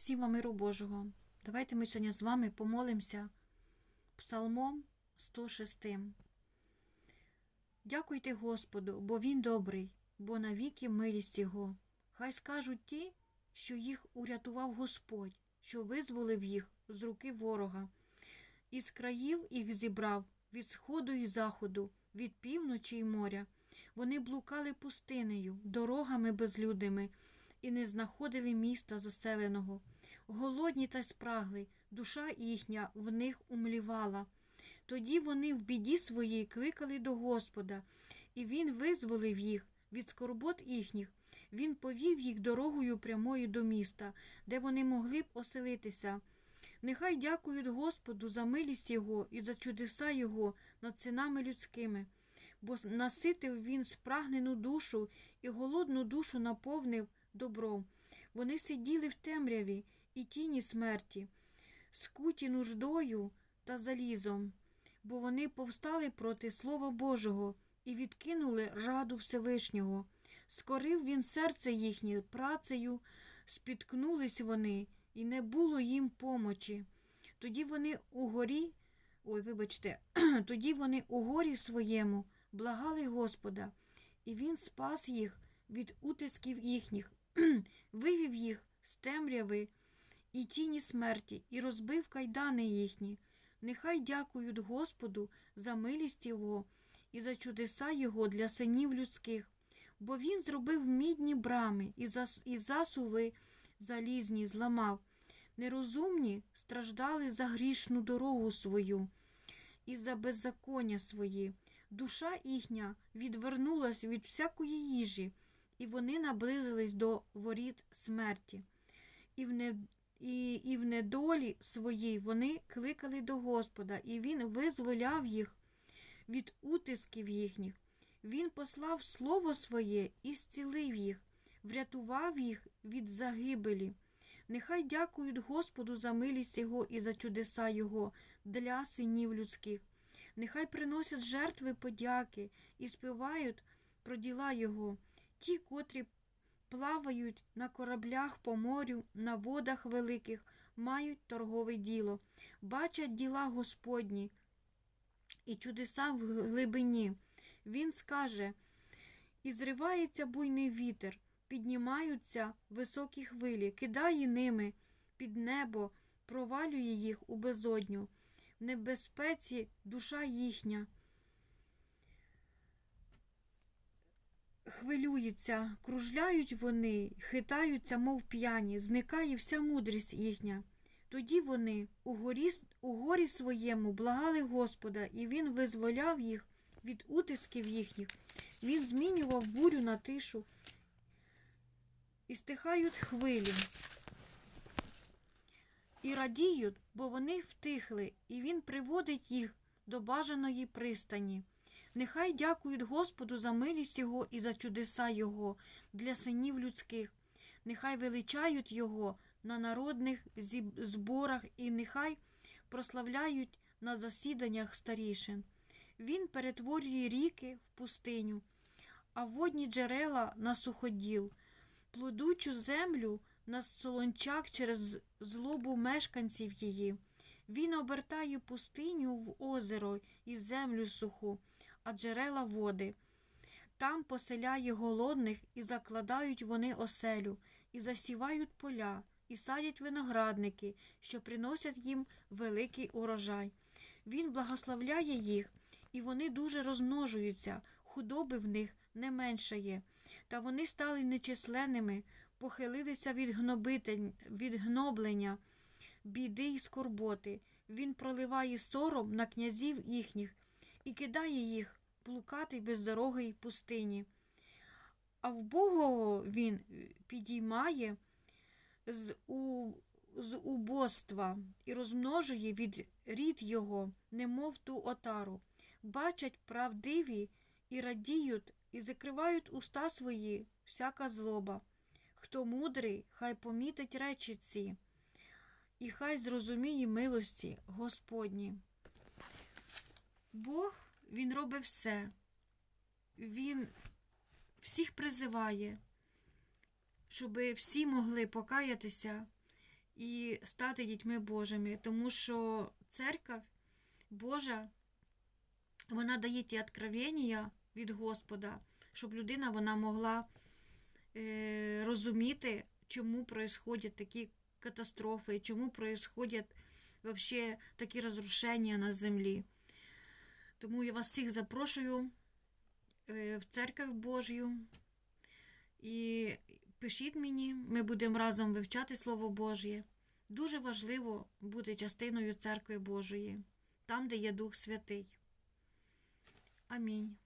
Всім вам миру Божого. Давайте ми сьогодні з вами помолимося Псалмом 106. Дякуйте Господу, бо Він добрий, бо навіки милість Його. Хай скажуть ті, що їх урятував Господь, що визволив їх з руки ворога. Із країв їх зібрав від сходу і заходу, від півночі й моря. Вони блукали пустинею, дорогами безлюдними, і не знаходили міста заселеного. Голодні та спрагли, душа їхня в них умлівала. Тоді вони в біді своїй кликали до Господа, і Він визволив їх від скорбот їхніх. Він повів їх дорогою прямою до міста, де вони могли б оселитися. Нехай дякують Господу за милість Його і за чудеса Його над синами людськими, бо наситив Він спрагнену душу і голодну душу наповнив добром. Вони сиділи в темряві і тіні смерті, скуті нуждою та залізом, бо вони повстали проти Слова Божого і відкинули раду Всевишнього. Скорив він серце їхнє працею, спіткнулись вони, і не було їм помочі. Тоді вони у горі, ой, вибачте, тоді вони у горі своєму благали Господа, і він спас їх від утисків їхніх, вивів їх з темряви і тіні смерті, і розбив кайдани їхні. Нехай дякують Господу за милість Його і за чудеса Його для синів людських, бо Він зробив мідні брами і, зас... і засуви залізні зламав. Нерозумні страждали за грішну дорогу свою і за беззаконня свої. Душа їхня відвернулась від всякої їжі, і вони наблизились до воріт смерті. І в, не... і... і в недолі своїй вони кликали до Господа, і Він визволяв їх від утисків їхніх. Він послав слово своє і зцілив їх, врятував їх від загибелі. Нехай дякують Господу за милість Його і за чудеса Його для синів людських. Нехай приносять жертви подяки і співають про діла Його, ті, котрі плавають на кораблях по морю, на водах великих, мають торгове діло, бачать діла Господні і чудеса в глибині. Він скаже, і зривається буйний вітер, піднімаються високі хвилі, кидає ними під небо, провалює їх у безодню, в небезпеці душа їхня. Хвилюється, кружляють вони, хитаються, мов п'яні, зникає вся мудрість їхня. Тоді вони у горі, у горі своєму благали Господа, і Він визволяв їх від утисків їхніх. Він змінював бурю на тишу, і стихають хвилі. І радіють, бо вони втихли, і Він приводить їх до бажаної пристані. Нехай дякують Господу за милість Його і за чудеса Його для синів людських. Нехай величають Його на народних зборах і нехай прославляють на засіданнях старішин. Він перетворює ріки в пустиню, а водні джерела на суходіл, плодучу землю на солончак через злобу мешканців її. Він обертає пустиню в озеро і землю суху, а джерела води. Там поселяє голодних і закладають вони оселю, і засівають поля, і садять виноградники, що приносять їм великий урожай. Він благословляє їх, і вони дуже розмножуються, худоби в них не меншає. Та вони стали нечисленними, похилилися від, від гноблення, біди й скорботи. Він проливає сором на князів їхніх і кидає їх блукати без дороги й пустині. А в Богого він підіймає з, у, з убоства і розмножує від рід його, немов ту отару. Бачать правдиві і радіють, і закривають уста свої всяка злоба. Хто мудрий, хай помітить речі ці, і хай зрозуміє милості Господні. Бог, Він робить все. Він всіх призиває, щоб всі могли покаятися і стати дітьми Божими, тому що церква Божа, вона дає ті откровення від Господа, щоб людина вона могла е, розуміти, чому происходять такі катастрофи, чому происходять такі розрушення на землі. Тому я вас всіх запрошую е, в церкву Божю. І пишіть мені, ми будемо разом вивчати Слово Божє. Дуже важливо бути частиною церкви Божої, там, де є Дух Святий. Амінь.